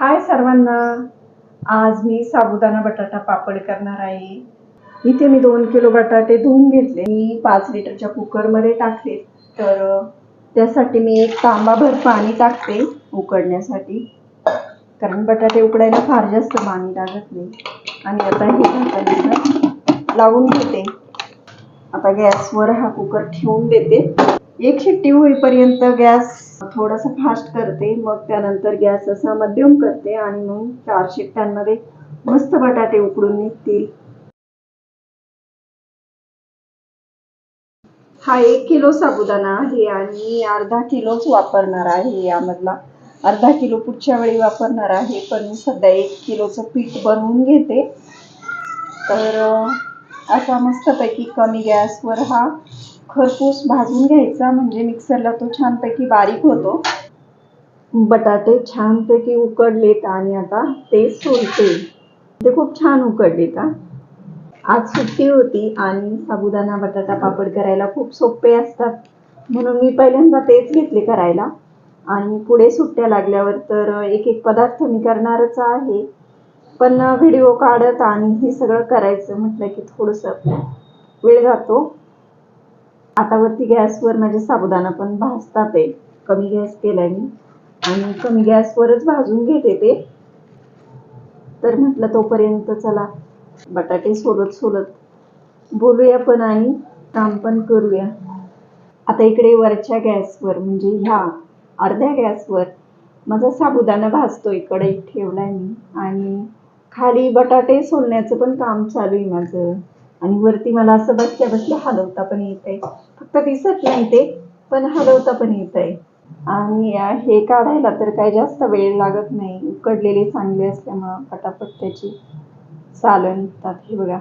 हाय सर्वांना. आज मी साबुदाणा बटाटा पापड करणार आहे. इथे मी दोन किलो बटाटे धुवून घेतले. मी पाच लिटरच्या कुकरमध्ये टाकले. तर त्यासाठी मी एक तांबाभर पाणी टाकते उकडण्यासाठी. कारण बटाटे उकडायला फार जास्त पाणी लागत नाही. आणि आता हे लावून घेते. आता गॅसवर हा कुकर ठेवून देते. एक शिट्टी होईपर्यंत गॅस थोडासा फास्ट करते मग त्यानंतर गॅस असा मध्यम करते आणि मग चार शिट्ट्यांमध्ये मस्त बटाटे उकडून निघतील. हा एक किलो साबुदाणा आहे आणि अर्धा किलोच वापरणार आहे यामधला. अर्धा किलो पुढच्या वेळी वापरणार आहे पण मी सध्या एक किलोचं पीठ बनवून घेते. तर असा मस्तपैकी कमी गॅसवर हा खरपूस भाजून घ्यायचा म्हणजे मिक्सरला तो छानपैकी बारीक होतो. बटाटे छानपैकी उकडलेत आणि आता ते सोलते ते खूप छान उकडलेत आज सुट्टी होती आणि साबुदाणा बटाटा पापड करायला खूप सोपे असतात. म्हणून मी पहिल्यांदा तेच घेतले करायला. आणि पुढे सुट्ट्या लागल्यावर तर एक एक पदार्थ मी करणारच आहे. पण व्हिडिओ काढत आणि हे सगळं करायचं म्हटलं की थोडंसं वेळ जातो. आता वरती गॅसवर माझे साबुदाणा पण भाजतात आहे कमी गॅस केलाय मी. आणि कमी गॅसवरच भाजून घेते ते. तर म्हटलं तोपर्यंत चला बटाटे सोलत सोलत बोलूया पण आणि काम पण करूया. आता इकडे वरच्या गॅसवर म्हणजे ह्या अर्ध्या गॅसवर माझा साबुदाणा भाजतो इकडे ठेवलाय मी. आणि खाली बटाटे सोलण्याचं पण काम चालू आहे माझं. आणि वरती मला असं बसल्या बसल्या हलवता पण येत आहे. फक्त दिसत नाही ते पण हलवता पण येत आहे. आणि हे काढायला तर काही जास्त वेळ लागत नाही. उकडलेले चांगले असल्यामुळं पटापट त्याची सालं निघतात हे बघा.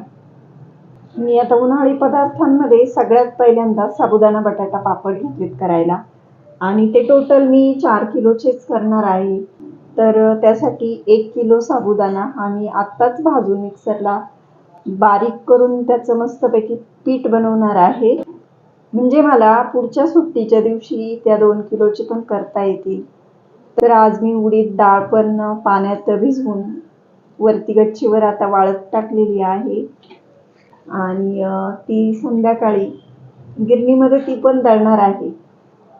मी आता उन्हाळी पदार्थांमध्ये सगळ्यात पहिल्यांदा साबुदाणा बटाटा पापड घेतलेत करायला. आणि ते टोटल मी चार किलोचेच करणार आहे. तर त्यासाठी एक किलो साबुदाणा आम्ही आत्ताच भाजून मिक्सरला बारीक करून त्याचं मस्तपैकी पीठ बनवणार आहे. म्हणजे मला पुढच्या सुट्टीच्या दिवशी त्या दोन किलोचे पण करता येतील. तर आज मी उडीद डाळ पण पाण्यात भिजवून वरती गच्चीवर आता वाळत टाकलेली आहे. आणि ती संध्याकाळी गिरणीमध्ये ती पण दळणार आहे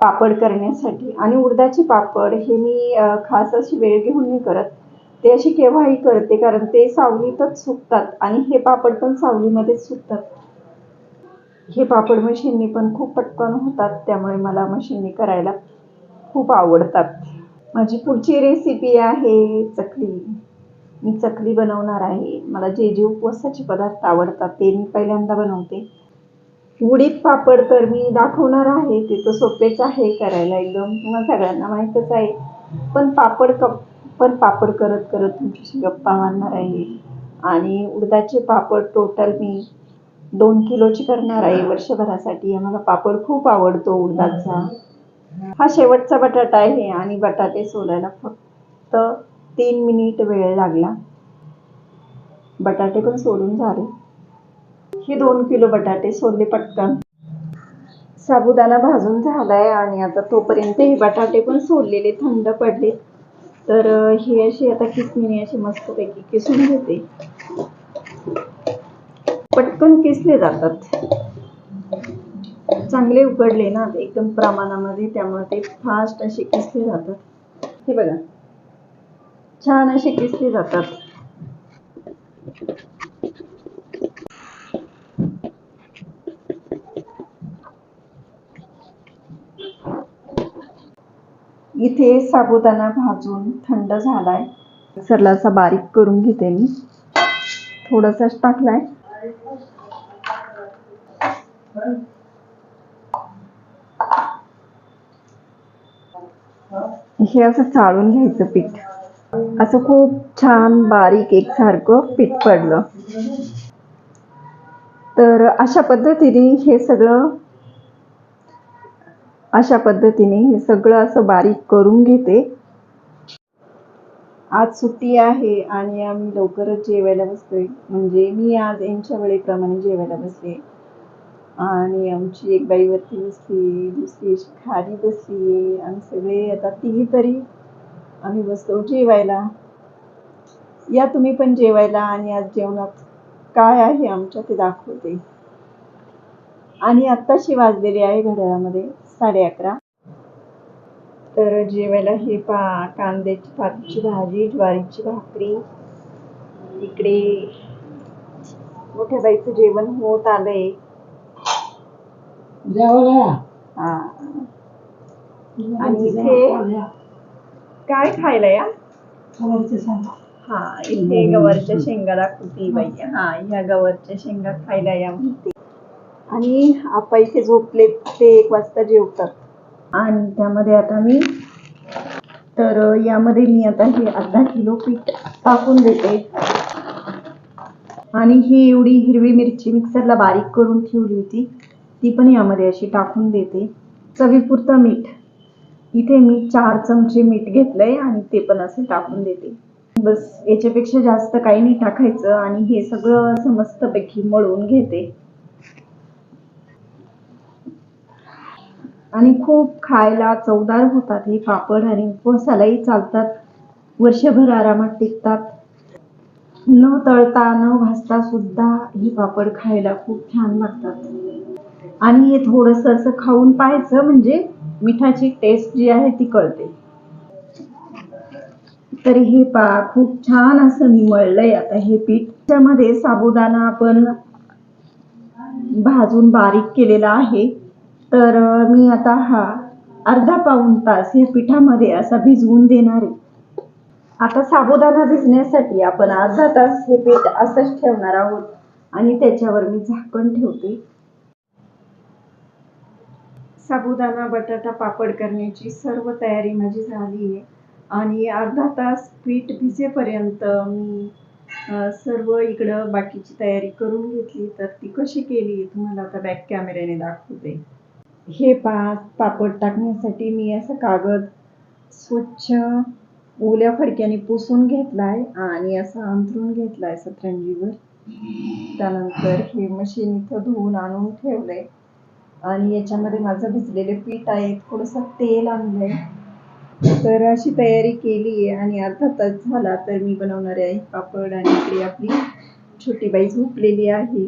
पापड करण्यासाठी. आणि उडदाचे पापड हे मी खास अशी वेळ घेऊन नाही करत. ते अशी केव्हाही करते कारण ते सावलीतच सुकतात आणि हे पापड पण सावलीमध्येच सुकतात. हे पापड मशीननी पण खूप पटकन होतात त्यामुळे मला मशीननी करायला खूप आवडतात. माझी पुढची रेसिपी आहे चकली. मी चकली बनवणार आहे. मला जे जे उपवासाचे पदार्थ आवडतात ते मी पहिल्यांदा बनवते. उडीद पापड तर मी दाखवणार आहे ते तर सोपेच आहे करायला एकदम. तुम्हाला सगळ्यांना माहीतच आहे. पण पापड कप पण पापड करत करत तुमच्याशी गप्पा मारणार आहे. आणि उडदाचे पापड टोटल मी दोन किलोची करणार आहे वर्षभरासाठी. आम्हाला पापड खूप आवडतो उडदाचा. हा शेवटचा बटाटा आहे आणि बटाटे सोलायला फक्त तीन मिनिट वेळ लागला. बटाटे पण सोलून झाले. हे दोन किलो बटाटे सोलले पटकन. साबुदाणा भाजून झालाय आणि आता तोपर्यंत हे बटाटे पण सोललेले थंड पडले तर ही अशी आता किसणीने अशी मस्तपैकी किसून घेते. पटकन किसले जातात. चांगले उकडले ना ते एकदम प्रमाणामध्ये त्यामुळे ते फास्ट असे किसले जातात. हे बघा. छान असे किसले जातात. इथे साबुदाणा भाजून थंड झालाय. मिक्सरला असा बारीक करून घेते मी. थोडासाच टाकलाय. हे असं चाळून घ्यायचं पीठ. असं खूप छान बारीक एकसारखं पीठ पडलं. तर अशा पद्धतीने हे सगळं अशा पद्धतीने हे सगळं असं बारीक करून घेते. आज सुट्टी आहे आणि आम्ही लवकरच जेवायला बसतोय. म्हणजे मी आज यांच्या वेळेप्रमाणे जेवायला बसले. आणि आमची एक बाईवरती बसली दुसरी खाली बसली आणि सगळे आता तिघी तरी आम्ही बसतो जेवायला. या तुम्ही पण जेवायला आणि आज जेवणात काय आहे आमच्या ते दाखवते. आणि आत्ताशी वाजलेली आहे घड्याळामध्ये. साडे अकरा तर जेवायला हे पा कांद्याची पातीची भाजी ज्वारीची भाकरी. इकडे मोठ्या बाईचं जेवण होत आलंय. हा. आणि इथे काय खायला या? हा इथे गवारच्या शेंगा दाखवते बाई. हा ह्या गवारच्या शेंगा खायला या म्हणते. आणि आपा इथे झोपले ते एक वाजता जेवतात. आणि त्यामध्ये आता मी तर यामध्ये मी आता हे अर्धा किलो पीठ टाकून देते. आणि ही एवढी हिरवी मिरची मिक्सरला बारीक करून ठेवली होती. ती पण यामध्ये अशी टाकून देते. चवीपुरतं मीठ. इथे मी चार चमचे मीठ घेतलंय आणि ते पण असं टाकून देते. बस याच्यापेक्षा जास्त काही नाही टाकायचं आणि हे सगळं असं मस्तपैकी मळून घेते. आणि खूप खायला चवदार होतात. हे पापड आणि उपवासालाही चालतात. वर्षभर आरामात टिकतात. न तळता न भाजता सुद्धा ही पापड खायला खूप छान लागतात आणि हे थोडस असं खाऊन पाहायचं म्हणजे मिठाची टेस्ट जी आहे ती कळते. तर हे पा खूप छान असं मी मळलंय आता हे पीठ. त्यामध्ये साबुदाणा आपण भाजून बारीक केलेला आहे. तर मी आता हा अर्धा पाऊण तास या पिठामध्ये असा भिजवून देणार आहे. आता साबुदाणा भिजण्यासाठी आपण अर्धा तास हे पीठ असंच ठेवणार आहोत आणि त्याच्यावर मी झाकण ठेवते. साबुदाणा बटाटा पापड करण्याची सर्व तयारी माझी झाली आहे. आणि अर्धा तास पीठ भिजेपर्यंत मी सर्व इकडं बाकीची तयारी करून घेतली. तर ती कशी केली तुम्हाला आता बॅक कॅमेऱ्याने दाखवते. हे पा पापड टाकण्यासाठी मी असं कागद स्वच्छ ओल्या फडक्याने पुसून घेतलाय आणि असं अंथरून घेतलाय सतरंजीवर. त्यानंतर हे मशीन इथं धुवून आणून ठेवलंय. आणि याच्यामध्ये माझं भिजलेले पीठ आहे थोडंसं तेल आणलंय. तर अशी तयारी केली आहे आणि अर्धा तास झाला तर मी बनवणार आहे पापड आणि ती आपली छोटी बाई झोपलेली आहे.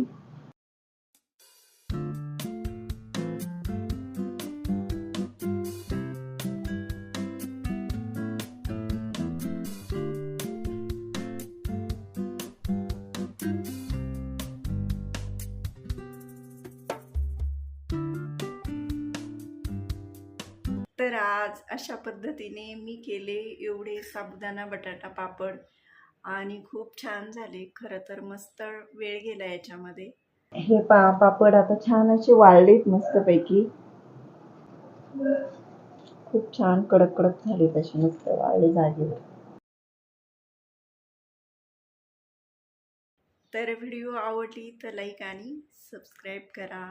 तर आज अशा पद्धतीने मी केले एवढे साबुदाणा बटाटा पापड आणि खूप छान झाले. खरं तर मस्त वेळ गेला याच्यामध्ये. हे पा पापड आता छान असे वाळलेत मस्तपैकी. खूप छान कडक कडक झाले तसे मस्त वाळले जागेवर. तर व्हिडिओ आवडली तर लाईक आणि सबस्क्राईब करा.